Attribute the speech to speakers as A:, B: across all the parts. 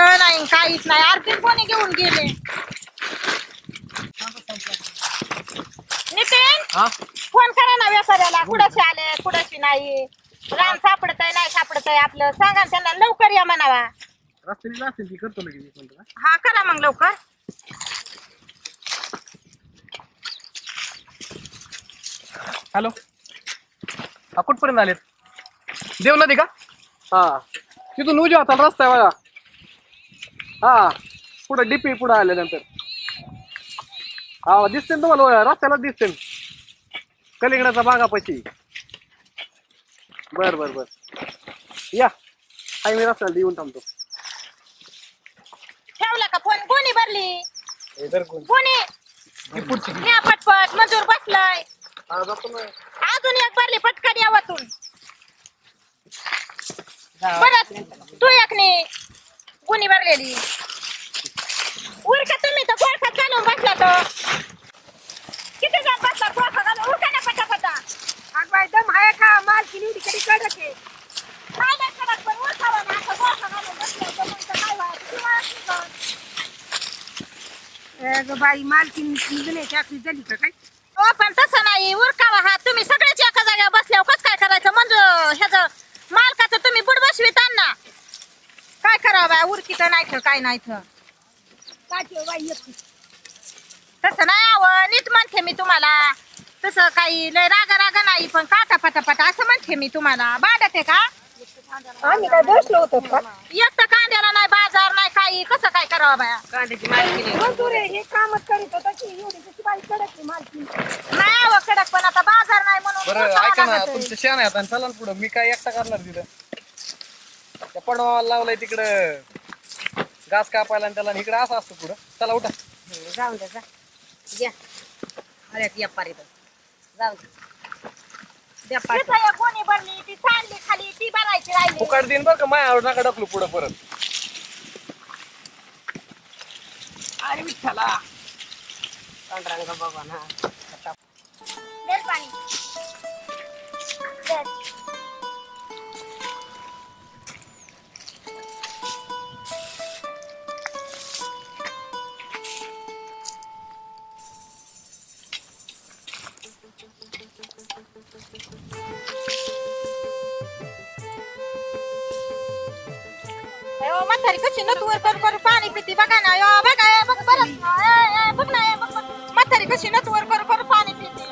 A: कळत नाही काहीच नाही. अर्धीच कोणी घेऊन गेले? नितीन?
B: हा?
A: फोन करा ना व्यापाऱ्याला. कुडाशी आले कुडाशी नाही? रान सापडतय नाही सापडतय आपलं. सांगा ना त्यांना. लवकर या म्हणावा.
B: रस्त्याने असेल ती करतो लगेच एक मिनिट, हा.
A: हा करा मग लवकर.
B: हॅलो. हा कुठपर्यंत आलेत? देव नदी का? हा. तिथून उजव्या हाताला रस्ता आहे बघा. हा पुढे डीपी पुढे आल्यानंतर. हा दिसते ना तुम्हाला रस्त्याला दिसते. कलिंगडाचा बागापाशी बर बर बर. या हाय मी रस्त्याला येऊन थांबतो.
A: ठेवला का फोन? कोणी भरली?
B: इधर कोण? ही
A: न्या पटपट मजूर बसलाय. अजून एक भरली पटकन यावातून परत तू भरलेली उरका तुम्ही तर गोरखात घालून बसला तो. किती जण बसला गोरखा घालून. उरका ना पटापटा.
C: अगं दम आहे का? मालकी निवडी कधी कडक आहे.
A: काय नाही करत पण उरकावं ना. असं गोरखा घालून बसलं तर मग काय व्हायचं
C: बाई मालकी निघणे चाकरी झाली का काय?
A: हो पण तसं नाही. उरकावा हा तुम्ही सगळेच एका जागेवर बसल्यावर कसं काय करायचं म्हणजे ह्याचं मालकाचं तुम्ही बुड बसवीत ना काय उरकीत नाही तर काय नाही तर
C: काय ते बाई एकटी.
A: तसं नाही आवं नीट म्हणते मी तुम्हाला. तसं काही लय रागा रागा नाही पण काटा पटा पटा असं म्हणते मी तुम्हाला. बाडत आहे का?
C: आम्ही काय बसलो होतो का?
A: एक तर कांद्याला नाही बाजार नाही काही. कसं काय करावं बाया?
C: कांद्याची मालकी नाही मजूर आहे हे कामच करीत होता की एवढी बाई कडक आहे मालकी
A: नाही आवं कडक पण आता बाजार नाही म्हणून
B: बरं
A: उरकावं
B: ऐका ना
A: लागतंय.
B: तुमचं शान आहे आता चला ना पुढं. मी काय एकटा करणार तिथं? त्या पडवाला लावलाय तिकडं. घास कापायला आणि त्याला इकडं असं असतं पुढं. चला उठा.
C: जाऊन दे जा. द्या अरे या पारी जाऊ दे. द्या पाठी
A: तिथं एक गोणी भरली ती सांडली खाली ती भरायची राहिली.
B: फुकाट देईन बरं का मायावर नका ढकलू पुढं परत.
C: अरे विठ्ठला. पांढरांगा बाबा ना
A: पाणी. नतवर करू करू पाणी पिती बघा ना अयो, बघा ए, बघ बरं ए, ए, बघ ना ए, बघ, बघ. म्हातारी कशी नतवर पाणी पिती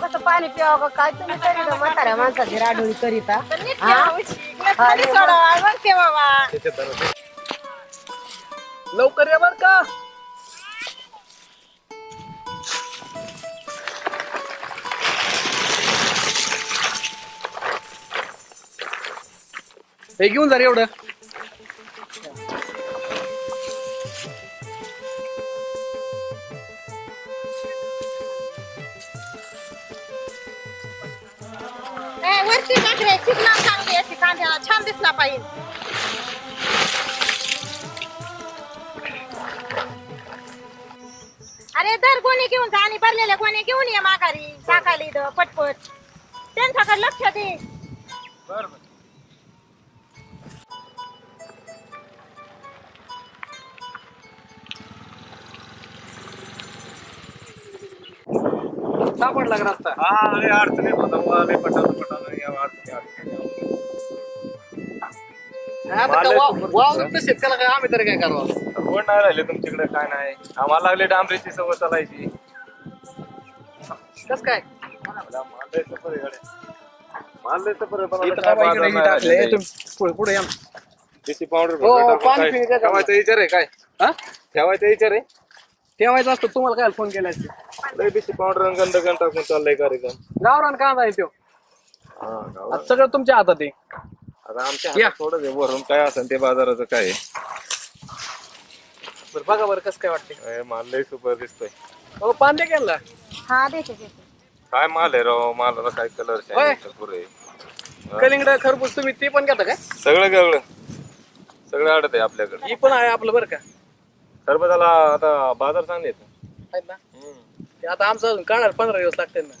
C: कसं पाणी प्यावं काय तुम्ही तरी ना म्हाताऱ्या माणसाची राडोळी करीता
A: तर नीट
C: हा?
A: ठेवायची. नीट खाली सोडावा, मग ठेवावा.
B: लवकर या बर का हे घेऊन जा रे एवढं
A: ए, वरची टाकले चांगली अशी कांद्याला छान दिसला पाहिजे अरे दर कोणी घेऊन जा आणि भरलेल्या कोणी घेऊन ये माघारी. टाकायला इथं पटपट. त्यांच्याकडे लक्ष दे.
B: सापडला का रस्ता?
D: हा लय अडचणी होता बुवा, लय पटावलं पटावलं या अडचणी अडचणी.
B: आता का वा- वावरत नसेल त्याला काय आम्ही तरी काय करावं
D: कोण नाही राहिले तुमच्याकडे काय नाही. आम्हाला लागले डांबरीची सवय चालायची.
B: कस काय?
D: माल लय सफर आहे. गाड्या. माल लय सफर आहे, पण आता
B: इथं
D: काय बाजार नाही. देशी पावडर
B: हो, पिणे काय?
D: ठेवायचा विचार आहे काय?
B: हा?
D: ठेवायचा विचार आहे?
B: ठेवायचं असतं तुम्हाला काय फोन केला असते?
D: लय देशी पावडर आणि गंध टाकून चाललाय कार्यक्रम.
B: गावरान कांदा आहे तो.
D: हा.
B: आता सगळं तुमच्या हातात आहे.
D: आता आमच्या
B: या.
D: हातात थोडं वरून काय असेल ते बाजाराचं काय आहे.
B: बरं बघा बरं कसं काय वाटते
D: माल लय सुपर दिसतोय.
B: हो पान दे केला.
A: हा देते देते.
D: काय माल आहे राव? मालाला काय कलर
B: होय.
D: पुरे
B: कलिंगड खरबूज तुम्ही ते पण घेता काय
D: सगळं गवळं सगळं आडत आहे आपल्याकडे.
B: ही पण आहे आपलं बरं का?
D: सरबताला आता बाजार चांगले आहेत
B: आहेत ना
D: हम्म.
B: ते आता आमचं अजून काढायला पंधरा दिवस लागतात ना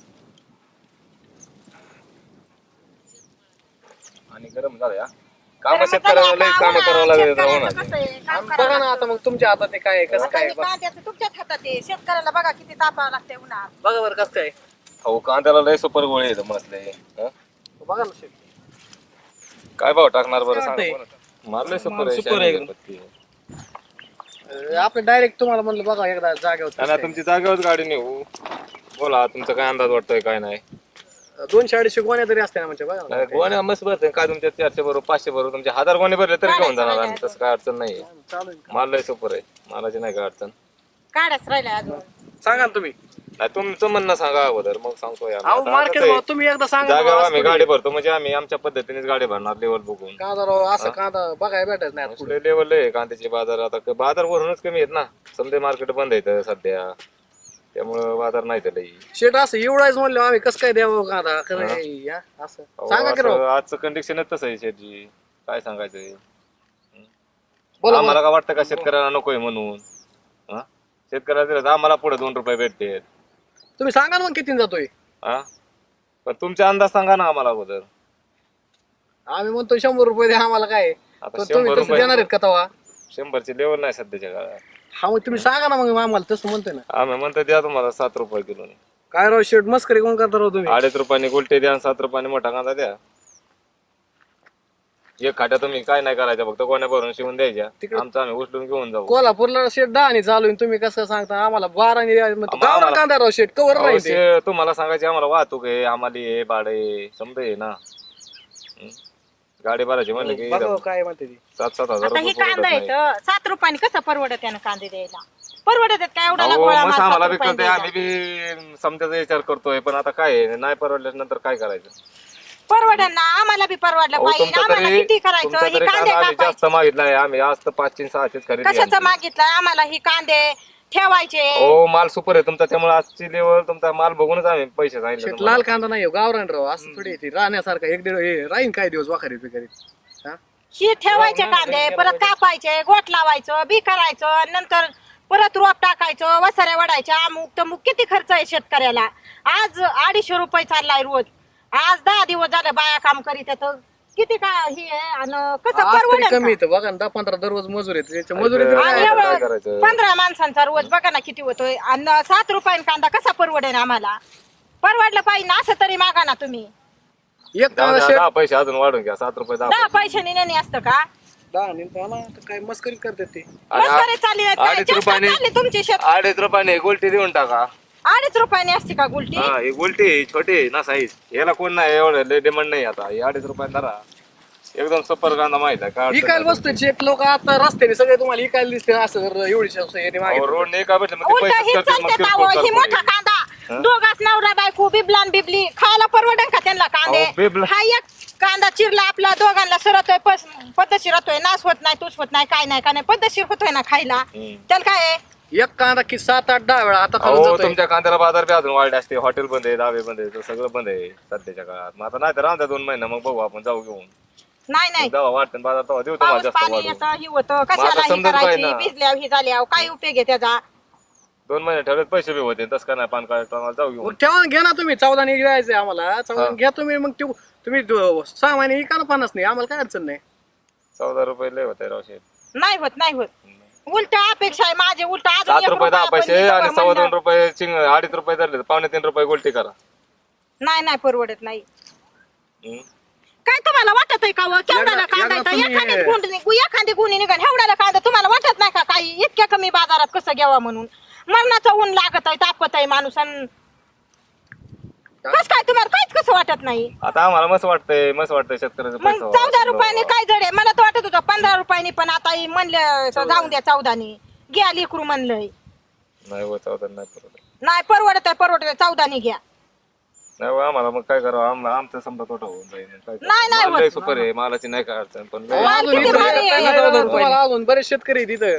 D: आणि गरम झालं या काम शेतकऱ्याला लय काम करावं लागेल
B: आम- बघा ना आता मग तुमच्या हातात आहे काय आहे, कसं काय
A: हे
B: आहे, बघा.
A: कांद्याचं तुमच्याच हातात आहे शेतकऱ्याला बघा किती तापावं लागतंय उन्हात
B: बघा बरं कसं काय
D: अहो कांद्याला लय सुपर गोळे येतं हं?
B: बघा ना शेट.
D: काय भाव टाकणार बरं सांगा? बरं. लय सुपर
B: माल
D: आहे
B: आपण डायरेक्ट तुम्हाला म्हणलं बघा एकदा जागेवर
D: आणि तुमची जागेवर गाडी नेऊ. बोला तुमचा काय अंदाज वाटतोय काय नाही?
B: दोनशे अडीचशे गोण्या तरी असते ना म्हणजे बघा. ना.
D: नाही, गोण्या मस्त भरते काय तुमच्या चारशे बरोबर पाचशे बरोबर तुमचे हजार गोणे भरले तरी घेऊन जाणार आम्ही. तसं काय अडचण नाही
B: चालू आहे.
D: माल लय सुपर आहे. मालाची नाही काय अडचण.
A: काढाच राहिलाय अजून.
B: सांगा ना तुम्ही.
D: नाही तुमचं म्हणणं सांगा अगोदर मग.
B: अहो
D: आता
B: मार्केट
D: आहे,
B: तुम्ही एकदा सांगा
D: आम्ही गाडी. भरतो म्हणजे आम्ही आमच्या पद्धतीनेच गाडी भरणार लेवल बघून.
B: कांदा राव असं कांदा बघायला भेटायचं नाही.
D: कुठे लेवल आहे कांद्याचे बाजार आता क- बाजार वरूनच कमी आहेत ना. समजे मार्केट बंद आहेत सध्या. त्यामुळं बाजार नाही त्याला
B: शेट असं एवढाच म्हणलं आम्ही कसं काय द्यावं कांदा? खरं आहे, या, असं. सांगा की राव.
D: आजचं कंडिशनच तसं आहे शेटजी. काय सांगायचंय?
B: बोला
D: आम्हाला काय वाटतं का शेतकऱ्याला नकोय म्हणून? हा? शेतकऱ्याला दिलं तर आम्हाला पुढे दोन रुपये भेटते
B: तुम्ही सांगा ना मग किती जातोय?
D: हा पण तुमचा अंदाज सांगा ना आम्हाला अगोदर.
B: आम्ही म्हणतो शंभर रुपये द्या आम्हाला काय.
D: आता
B: पण तुम्ही
D: शंभर
B: तसं
D: रुपये
B: देणार आहेत का तवा?
D: शंभरची लेवल नाही सध्याच्या काळात.
B: हा मग तुम्ही सांगा ना मग आम्हाला तसं म्हणतोय ना.
D: आम्ही म्हणतो द्या तुम्हाला सात रुपये किलो
B: काय राव शेट मस्करी कोण करता राव तुम्ही?
D: अडीच रुपयाने गुलटे द्या आणि सात रुपयाने मोठा कांदा द्या. एक खाट्या तुम्ही काय नाही करायचं फक्त कोण्या भरून शिवून द्यायच्या
B: तिकडं-
D: आमचं आम्ही उचलून घेऊन जाऊ
B: कोल्हापूरला शेट दहा आणि चालू आहे. तुम्ही कसं सांगता आम्हाला बारा आणि
D: आम्हाला-
B: गावरान कांदा राव शेट कवर
D: अहो,
B: राहील ते.
D: शे- तुम्हाला सांगायचे आम्हाला वाहतूक आहे आम्हाला आहे भाडे समजे ना हं? गाडी भरायची म्हणलं की
B: बघा काय म्हणते ती
D: सात सात हजार
A: आता ही
D: रुपये परवडत
A: आहे
D: नाही.
A: सात रुपयाने कसं परवडत त्यानं कांदे द्यायला परवडत आहेत काय एवढा
D: अहो,
A: गोळा
D: मग
A: माल
D: आम्हाला
A: सात
D: बी
A: रुपयाने
D: कळतंय
A: द्यायला.
D: आम्ही बी विचार करतोय पण आता काय आहे, नाही परवडल्यास नंतर काय करायचं
A: परवडन ना आम्हाला बी परवडलं
D: अहो,
A: पाहिजे
D: तुमचा
A: आम्हाला
D: तरी
A: किती करायचं?
D: तुमचा
A: ही
D: तरी
A: कांदे
D: कांदा आम्ही
A: कापायचे
D: जास्त मागितलाय आम्ही आज तर पाचशे सहाशेच खरेदी आहे
A: कशाचं. मागितलं? आम्हाला ही कांदे ठेवायचे.
D: हो माल सुपर आहे तुमचा त्यामुळे आजची लेवल तुमचा माल बघूनच आम्ही पैसे सांगितले
B: शेट
D: तुम्हाला.
B: लाल कांदा नाही हो, गावरान राव असं थोडी ती राहण्यासारखं एक दीड हे राहीन काय दिवस वाखारी बिकारी हा?
A: ही ठेवायचे कांदे परत कापायचे गोट लावायचं बी करायचं नंतर परत रोप टाकायचं वसाऱ्या वडायच्या अमुक तमुक किती खर्च आहे शेतकऱ्याला? आज अडीचशे रुपये चाललाय रोज. आज दहा दिवस झाले बाया काम करीत आहेत. किती का ही आहे आणि कसं
B: आज तरी
A: परवडेल
B: कमी
A: का?
B: येतं. बघा ना दहा पंधरा दररोज मजूर येते त्याच्या मजुरी
A: आणि? एवढं
D: करायचं?
A: पंधरा माणसांचा रोज बघा ना किती होतोय. आणि सात रुपयाने कांदा कसा परवडेल आम्हाला? परवडलं पाहिजे ना असं तरी मागा ना तुम्ही.
B: एक कांदा शेट
D: पैसे अजून वाढून घ्या. सात रुपये दहा
A: दहा पैशाने नेणे असतं का?
B: दहा आणि दहा तर काय मस्करी करतात ते.
D: आणि
A: मस्करी चालली. काय
D: अडीच रुपयाने
A: चालली तुमची शेत?
D: अडीच रुपयाने गोलटी देऊन टाका.
A: अडीच रुपयाने असते का गुलटी?
D: हा हे गोलटी छोटे ना साईज याला कोण नाही एवढं लय डिमांड नाही आता. हे अडीच रुपये धरा. एकदम सुपर कांदा माहीत आहे काय अडचण
B: इकायला
D: नाही.
B: लोक आता रस्त्याने सगळे तुम्हाला इकायला दिसते असं जर एवढी याने मागे
D: अहो, रोड नाही का भेटलं मग ते
A: उलट
D: पैसेच
A: हे
D: करतील, मग
A: चालते
D: किरकोळ
A: ही
D: चालतं.
A: मोठा कांदा. दोघाच नवरा बायको बिबलान बिबली. खायला परवडेल का त्यांना कांदे?
D: अहो, बिबला-
A: हा एक कांदा चिरला आपला दोघांना सरतोय पस- पद्धतशीर होतोय नाश होत नाही तूच होत नाही काय नाही काय नाही. पद्धतशीर होतोय ना खायला.
D: हम्म.
A: त्याला काय आहे?
B: एक कांदा की सात आठ दहा वेळा आता खाऊन
D: अहो
B: जातोय.
D: तुमच्या कांद्याला बाजार बी अजून वाढले असते. हॉटेल बंद आहे दावे बंद आहे तर सगळं बंद आहे सध्याच्या काळात. मग आता नाही तर राहत्या दोन महिना मग बघू आपण जाऊ घेऊन.
A: नाही नाही.
D: दवा वाटतं बाजार तेव्हा देऊ तुम्हाला
A: पाऊस
D: जास्त
A: पाणी
D: वाढवून
A: येतं ही होतं. कशाला ही
D: समजत
A: करायची?
D: ना.
A: ही काय उपयोग आहे त्याचा?
D: दोन महिने ठरवत पैसे बी होते. तसं काय नाही पान कार्ड जाऊ घेऊन.
B: मग ठेवा घ्या ना तुम्ही. चौदा द्यायचंय आम्हाला. चौदा घ्या तुम्ही मग ते तुम्ही दो- सहा महिने इका ना पन्नास नाही. आम्हाला काय अडचण नाही.
D: चौदा रुपये लय होते रावशे
A: नाही होत नाही होत. उलट अपेक्षा आहे माझे उलट अजून
D: सात
A: एक
D: रुपये दहा
A: रुपया
D: पैसे आणि सव्वा. दोन रुपये चिंग अडीच रुपये धरले तर पावणे तीन रुपये गोलटी करा
A: नाही नाही परवडत नाही
D: हम्म.
A: काय तुम्हाला वाटत आहे का व? केवढ्याला कांदा
B: एकदा
A: येतं?
B: तुम्ही-
A: एखादी गुंड निघ- एखादी गुणी निघण एवढ्याला कांदा तुम्हाला वाटत नाही का काही इतक्या कमी बाजारात कसं घ्यावा म्हणून मरणाचं ऊन लागत आहे तापत आहे माणूस कस काय तुम्हाला काहीच कसं वाटत नाही
D: आता आम्हाला मस्त वाटतंय मस्त वाटतंय शेतकऱ्याचं
A: मग
D: पैसा
A: चौदा रुपयाने काय जड आहे मला होतं पंधरा रुपयाने पण आता हे म्हणलं तर जाऊन द्या चौदाने. घ्या लेकरू म्हणलंय.
D: नाही हो नाही परवडत.
A: नाही परवडत आहे परवडत चौदाने घ्या.
D: नाही हो, आम्हाला मग काय करावं आम- आमचा समजा तोटा होऊन जाईल. मग काय
A: नाही, नाही
D: माल लय
A: होत.
D: सुपर आहे मालाची नाही काय अडचण पण लय-
A: माल
B: अजून
A: किती
B: इथं
A: भारी आहे.
B: नाही, तुम्हाला अजून बरेच शेतकरी आहेत तिथं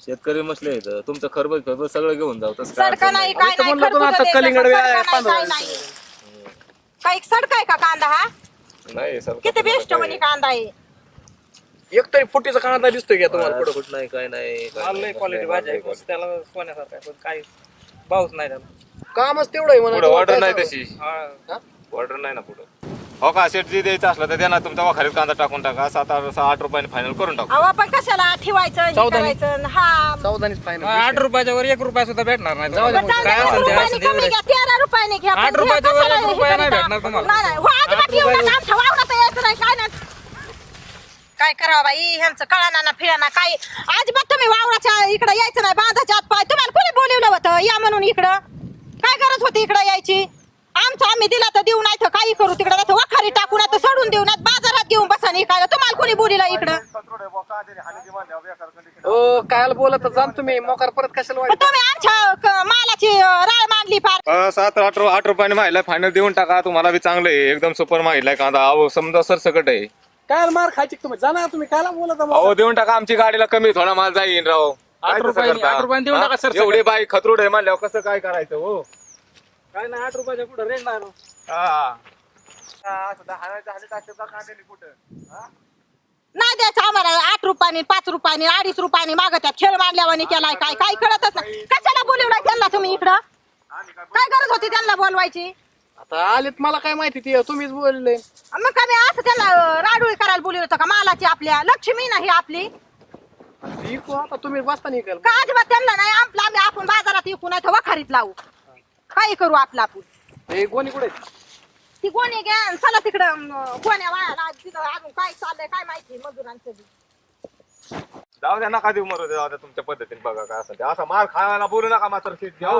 D: शेतकरी मसले इथं तुमचं खरबत खरबत सगळं घेऊन जाऊ तसं काय
A: सडका
D: अडचण
A: नाही
D: नाही.
A: काय नाही
B: म्हणलं तुम्हाला
A: खरबूज
B: आता
A: द्यायचं,
B: कलिंगड
A: सडका
B: आहे,
A: नाही, काय नाही. काही सडका आहे का कांदा हा?
D: नाही सर
A: किती बेस्ट म्हणे कांदा आहे?
B: एक तरी फुटीचा कांदा दिसतोय का तुम्हाला पुढं
D: कुठं नाही काय नाही काय
E: क्वालिटी भाजी आहे. त्याला सोन्यासारखा आहे पण काही भाऊच नाही त्याला
B: कामच तेवढं आहे
D: पुढं ऑर्डर नाही तशी
E: हा.
D: ऑर्डर नाही ना पुढं हो का सेट जे द्यायचं असलं तर त्यांना तुमच्या वाखारीत कांदा टाकून टाका सात आठ सहा आठ रुपयाने फायनल करून टाकू
A: अहो आपण कशाला ठेवायचं हे. करायचं हा
B: चौदानीच फायनल
E: आठ रुपयाच्या वर एक रुपया सुद्धा भेटणार नाही.
B: जाऊ दे,
E: काय
A: एक
E: असेल ते
A: रुपयाने
E: असेल
A: कमी
E: तेवढं.
A: घ्या तेरा रुपयाने घ्या
E: आठ
A: हे
E: रुपयाच्या वर
A: कशाला
E: एक
A: हे
E: रुपया नाही
A: करीता?
E: भेटणार तुम्हाला.
A: नाही नाही हो, अजिबात येऊ नका आमच्या वावरात यायचं नाही काय नाही काय करावं बाई? ह्यांचं कळाना ना फिराना काय? अजिबात तुम्ही वावराच्या इकडे यायचं नाही बांधाच्या आत पाय. तुम्हाला कोणी बोलवलं होतं? या म्हणून इकडं. काय गरज होती इकडं यायची? आमचं आम्ही दिला तर देऊ नाही तर काही करू तिकडं. नाही वखारी टाकू नाही तर सोडून देऊ नाही बाजारात घेऊन बसा नाही काय तुम्हाला कोणी बोलिलं इकडं?
B: ओ काय बोलत जाण तुम्ही. मोकार परत कशाला
A: पण तुम्ही आमच्या क- मालाची अं, राळ मांडली फार
D: अं, सात आठ रु- आठ रुपयाने माहिला फायनल देऊन टाका. तुम्हाला बी चांगलं आहे एकदम सुपर माहिलाय कांदा. अहो समजा सर सकट आहे.
B: काय मार खायची तुम्ही? जाणार तुम्ही कायला बोलत?
D: अहो देऊन टाका आमची गाडीला कमी थोडा माल जाईन राव.
E: आठ
D: काय
E: रुपयाने-
D: करता?
E: आठ रुपयाने देऊन? टाका सरसकट.
D: एवढी बाई खतरूड आहे म्हणल्यावर कसं काय करायचं हो?
E: काय नाही आठ रुपयाच्या पुढे रेंज नाही
D: हा.
A: नाही द्यायचं आम्हाला. आठ रुपयाने पाच रुपयाने अडीच रुपयाने मागत्यात. खेळ मांडल्यावानी केलाय काय? काय कळतच नाही. कशाला बोलवलं त्यांना तुम्ही इकडं? काय गरज होती त्यांना बोलवायची?
B: आता आलेत मला काय माहिती ते तुम्हीच बोलले.
A: मग काय मी असं त्यांना अं, राडोळी करायला बोलवलं होतं का? मालाची आपल्या लक्ष्मी नाही आपली.
B: इकू आता तुम्ही बसता निघाल
A: का अजिबात त्यांना नाही आपलं आम्ही आपण बाजारात विकू नाही तर वखारीत लावू. काही करू आपलं आपण?
B: हे कोणी कुठे
A: ती कोणी घ्या आणि चला तिकडं अं, कोण्या वायाला तिथं अजून काय चाललंय काय माहिती मजुरांचं बी.
D: जाऊ द्या नका देऊ मरू द्या जाऊ द्या तुमच्या पद्धतीने बघा काय असं ते. असा मार खायला बोलू नका मात्र शेत घ्या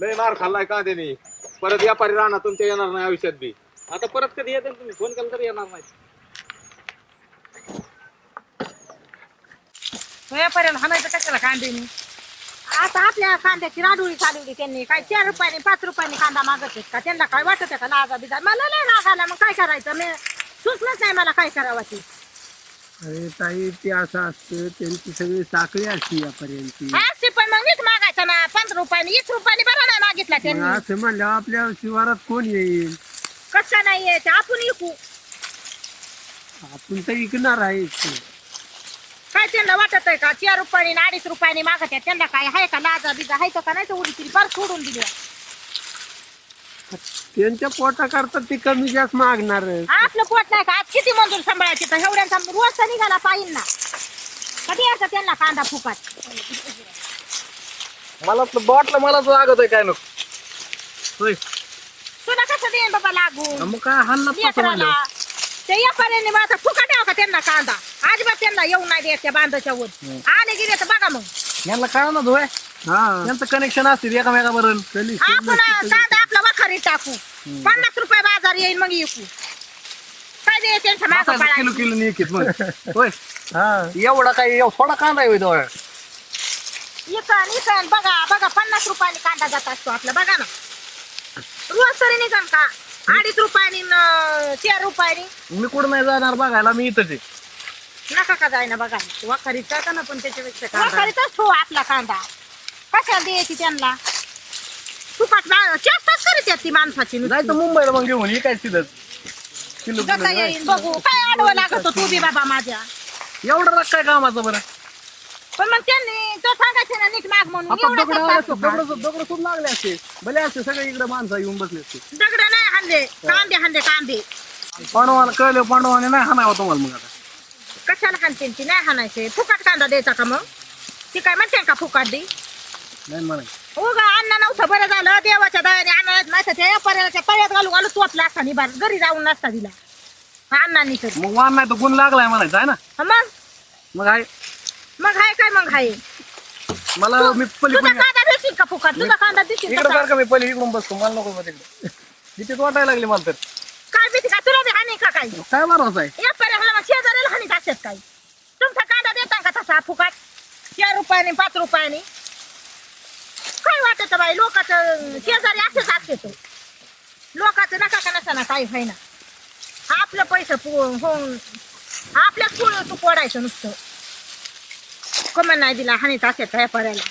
D: लय मार खाल्लाय का त्यांनी? परत व्यापारी राहणार तुमच्या येणार नाही आयुष्यात बी.
E: आता परत कधी येते तुम्ही? फोन केला तरी येणार नाही. व्यापाऱ्याला हाणायचं कशाला कांदेनी
A: आता आपल्या कांद्याची राडोळी चालवली त्यांनी. काय चार रुपयाने पाच रुपयाने कांदा मागत आहेत का? त्यांना काय वाटत आहे का? लाजा बिजा? मला लय राग आला. मग काय करायचं? मी सुचलंच नाही मला काय करावं ती.
F: अरे ताई ते असं असतं त्यांची सगळी साखळी असते यापर्यंत.
A: मग मीच मागायचं ना. पंधरा रुपयाने वीस रुपयाने बरा नाही मागितला त्यांनी.
F: असं म्हणल्यावर आपल्या शिवारात कोण येईल?
A: कसा नाही यायचं आपण विकू.
F: आपण तर विकणार आहे
A: काय त्यांना वाटत आहे का? चार रुपयाने आणि अडीच रुपयाने मागत आहेत त्यांना काय आहे का लाजा बिजा? आहे का नाही तर उडी तरी फार सोडून दिली.
F: त्यांच्या पोटा करता ते कमी जास्त मागणार
A: आपलं पोट नाही का? आज किती मंजूर सांभाळायचे? तर एवढ्यांचा रोज तर निघाला पाहिजे ना. कधी यायचं त्यांना कांदा फुकाट
B: मला तर मला तर लागत आहे काय नको. होय.
A: तुला कसं देईन बाबा
F: मग काय
A: लेकराला ते का त्यांना कांदा? अजिबात त्यांना येऊ नाही द्यायच्या बांधाच्या वर आले गेले तर बघा मग.
B: यांना काय ना धुय
F: हा.
B: यांचं कनेक्शन असते एकामेकाबरोबर
F: कधी?
A: आपण कांदा आपला वखारी टाकू. पन्नास रुपये बाजार येईल मग विकू. काय दे त्यांच्या मागं
B: किलो
A: पळायचं
B: किलो निकित मग. होय.
F: हा.
B: एवढा काय एव- थोडा कांदा तो.
A: इकन इकन बघा बघा पन्नास रुपयाने कांदा जात असतो आपला बघा ना. रोज तरी निघन का? अडीच रुपयाने न चार रुपयाने?
B: मी कुठं नाही जाणार बघायला मी इथंच आहे.
A: नका का जायना बघा? वखारीत जाता ना पण त्याच्यापेक्षा वखारीतच ठेवू आपला कांदा. कशाला द्यायची त्यांना? फुकट चेष्टाच करीत आहेत ती माणसाची नुसती.
B: जायचं मुंबईला मग घेऊन ही काय तिथंच किलो
A: जसा
B: किलो
A: येईल बघू. काय आडवं लागत तू बी बाबा माझ्या.
B: एवढा राग काय कामाचं बरं?
A: पण मग त्यांनी तो सांगायचं ना नीट माग म्हणून.
B: आता
A: एवढं
B: दगड
A: कसं असतं का?
B: दगड दगड खूप लागले असते भले असते सगळे इकडे माणसं येऊन बसले असते
A: दगड नाही हाणले. कांदे हाणले कांदे
B: पांडवाला कळले पांडवाने नाही हाणावा तुम्हाला मग आता.
A: कशाला हाणते ती नाही हाणायचे. फुकट कांदा द्यायचा का मग? ती काय म्हणते का फुकट दे?
B: नाही म्हणाय
A: हो ग अन्न नव्हतं बरं झालं. देवाच्या दयाने अन्न नाही त्या पर्याच्या तळ्यात घालू घालू तू आपला असता निभार घरी जाऊन नसता दिला. अण्णांनी तरी.
B: मग वान नाही तर गुण लागलाय म्हणायचं आहे ना?
A: हा मग?
B: मग आहे.
A: मग हाय काय मग हाय?
B: मला मी
A: तुझा कांदा खाशील का फुकट? तुझा कांदा
B: इकडे
A: तसा.
B: सारखं मी पहिले इकडून बसतो. मला नको बस तिकडे. भीतीच वाटायला लागली मला तर.
A: काय भीती का? तुला बी हानी का काही?
B: काय भरोसा आहे?
A: या पर्याला मग शेजाऱ्याला हानीत असतात काही. तुमचा कांदा देता का तसा फुकट? चार रुपयाने पाच रुपयाने? काय वाटत बाई लोकांचं शेजारी असेच असते तो. लोकांचं नका का नसा ना काही होईना आपलं पैसे पु- होऊन आपल्याच पुढं तू पडायचं नुसतं. कमन नाही दिला हानीत असतात ह्या पर्याला